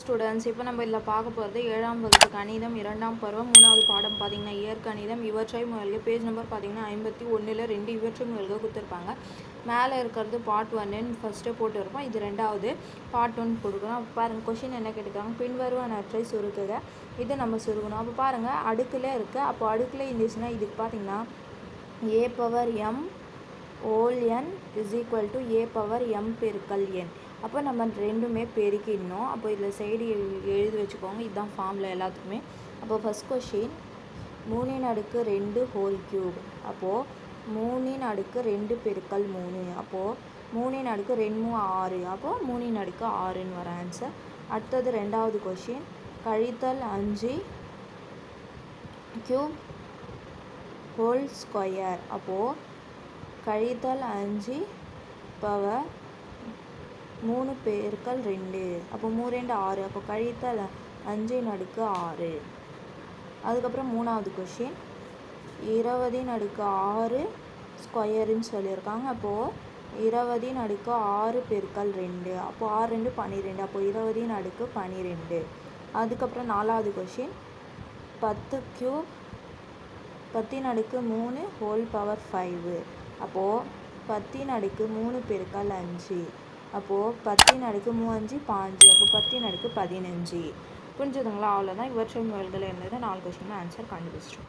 Students இப்போ நம்ம இதில் பார்க்க போகிறது ஏழாம் வகுப்பு கணிதம் இரண்டாம் பருவம் மூணாவது பாடம் பார்த்தீங்கன்னா இயற்கணிதம் இவற்றை முயல்க பேஜ் நம்பர் பார்த்தீங்கன்னா ஐம்பத்தி ஒன்றில் ரெண்டு இவற்றை முயல்க கொடுத்துருப்பாங்க. மேலே இருக்கிறது பார்ட் ஒன்னு ஃபஸ்ட்டு போட்டுருப்போம். இது ரெண்டாவது பார்ட் ஒன் கொடுக்கணும். அப்போ பாருங்கள் கொஷின் என்ன கேட்டுருக்காங்க? பின்வருவனற்றை சுருக்குக. இது நம்ம சுருக்கணும். அப்போ பாருங்கள் அடுக்கில் இருக்குது அப்போ அடுக்கில் இருந்துச்சுன்னா இதுக்கு பார்த்தீங்கன்னா A power M whole N is equal to A power M பெருக்கல் என் அப்போ நம்ம ரெண்டுமே பெருக்கிடணும். அப்போ இதில் சைடு எழுதி வச்சுக்கோங்க. இதுதான் ஃபார்மில் எல்லாத்துக்குமே. அப்போ ஃபஸ்ட் கொஷின் மூணின் அடுக்கு ரெண்டு ஹோல் க்யூப் அப்போது மூணின் அடுக்கு ரெண்டு பெருக்கல் மூணு. அப்போது மூணின் அடுக்கு ரெண்டு மூணு ஆறு. அப்போது மூணின் அடுக்கு ஆறுன்னு வர ஆன்சர் அடுத்தது ரெண்டாவது கொஷின் கழித்தல் அஞ்சு க்யூப் ஹோல் ஸ்கொயர் அப்போது கழித்தல் அஞ்சு பவர் மூணு பெருக்கல் ரெண்டு. அப்போ மூணு ரெண்டு ஆறு. அப்போ கழித்தல் அஞ்சு நடுக்கு ஆறு. அதுக்கப்புறம் மூணாவது கொஷின் இருபதின் அடுக்கு ஆறு ஸ்கொயருன்னு சொல்லியிருக்காங்க. அப்போது இருபதின் அடுக்கு ஆறு பெருக்கல் ரெண்டு. அப்போது ஆறு ரெண்டு பன்னிரெண்டு அப்போது இருபதின் அடுக்கு பன்னிரெண்டு அதுக்கப்புறம் நாலாவது கொஷின் பத்து க்யூப் பத்தின் அடுக்கு மூணு ஹோல் பவர் ஃபைவு அப்போது பத்தின் அடுக்கு மூணு பெருக்கல் அஞ்சு அப்போது பத்தின் அடுக்கு மூவஞ்சு பாஞ்சு. அப்போ பத்தின் அடுக்கு பதினஞ்சு. புரிஞ்சுதுங்களா? அவ்வளோதான் இவற்றை முயல்கள் இருந்தது நாலு கொஸ்டின் ஆன்சர் கண்டுபிடிச்சிட்டோம்.